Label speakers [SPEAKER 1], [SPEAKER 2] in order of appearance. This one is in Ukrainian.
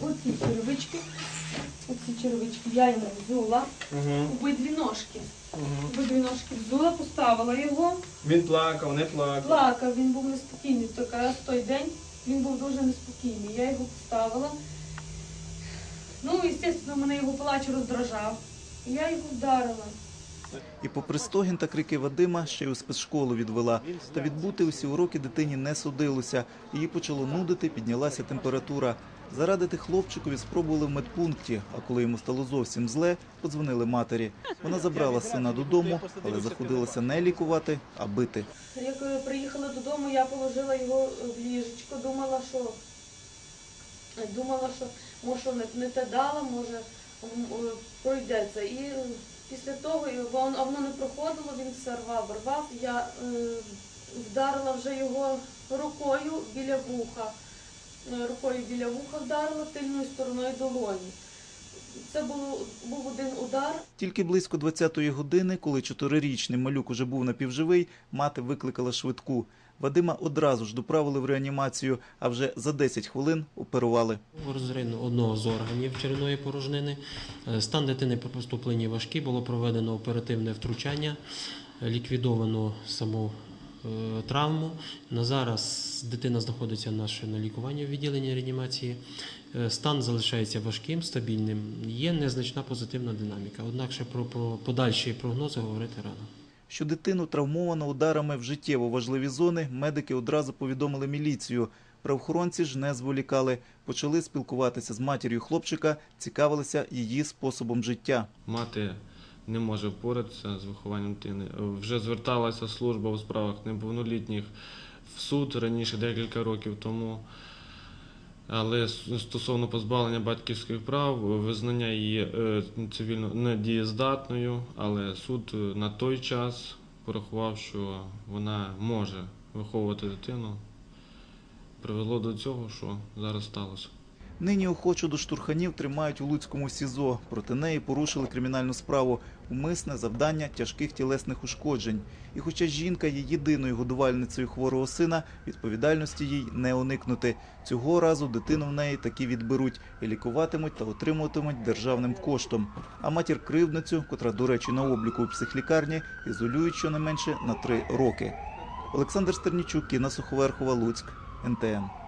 [SPEAKER 1] оці черевички. Оці черевички я йому взула.
[SPEAKER 2] Угу.
[SPEAKER 1] Обидві ножки.
[SPEAKER 2] Угу.
[SPEAKER 1] Обидві ножки взула, поставила його.
[SPEAKER 2] Він плакав, не плакав.
[SPEAKER 1] Плакав, він був неспокійний. То якраз той день він був дуже неспокійний. Я його поставила. Ну, звісно, мене його плач роздражав. Я його вдарила.
[SPEAKER 3] І попри стогін та крики Вадима, ще й у спецшколу відвела. Та відбути усі уроки дитині не судилося. Її почало нудити, піднялася температура. Зарадити хлопчикові спробували в медпункті, а коли йому стало зовсім зле, подзвонили матері. Вона забрала сина додому, але заходилася не лікувати, а бити.
[SPEAKER 1] Як е, приїхала додому, я положила його в ліжечко, думала, що думала, що може не, те дала, може е, пройдеться. І е, після того а воно не проходило, він все рвав, рвав. Я е, вдарила вже його рукою біля вуха. Е, Рукою біля вуха вдарила тильною стороною долоні. Це було, був один удар.
[SPEAKER 3] Тільки близько 20-ї години, коли чотирирічний малюк уже був напівживий, мати викликала швидку. Вадима одразу ж доправили в реанімацію, а вже за 10 хвилин оперували.
[SPEAKER 4] Розрину одного з органів черевної порожнини. Е, Стан дитини при поступленні важкий, було проведено оперативне втручання, ліквідовано саму травму. На зараз дитина знаходиться наше на лікуванні в відділенні реанімації. Е, Стан залишається важким, стабільним. Є незначна позитивна динаміка. Однак ще про, про подальші прогнози говорити рано.
[SPEAKER 3] Що дитину травмовано ударами в життєво важливі зони, медики одразу повідомили міліцію. Правоохоронці ж не зволікали, почали спілкуватися з матір'ю хлопчика, цікавилися її способом життя.
[SPEAKER 5] Мати не може впоратися з вихованням дитини. Вже зверталася служба у справах неповнолітніх в суд раніше декілька років тому. Але стосовно позбавлення батьківських прав, визнання її е, цивільно недієздатною, але суд е, на той час порахував, що вона може виховувати дитину. Привело до цього, що зараз сталося.
[SPEAKER 3] Нині охочу до штурханів тримають у Луцькому СІЗО. Проти неї порушили кримінальну справу умисне завдання тяжких тілесних ушкоджень. І хоча жінка є єдиною годувальницею хворого сина, відповідальності їй не уникнути. Цього разу дитину в неї таки відберуть і лікуватимуть та отримуватимуть державним коштом. А матір кривдницю, котра, до речі, на обліку у психлікарні, ізолюють щонайменше на три роки. Олександр Стернічук, Інна Суховерхова, Луцьк, НТН.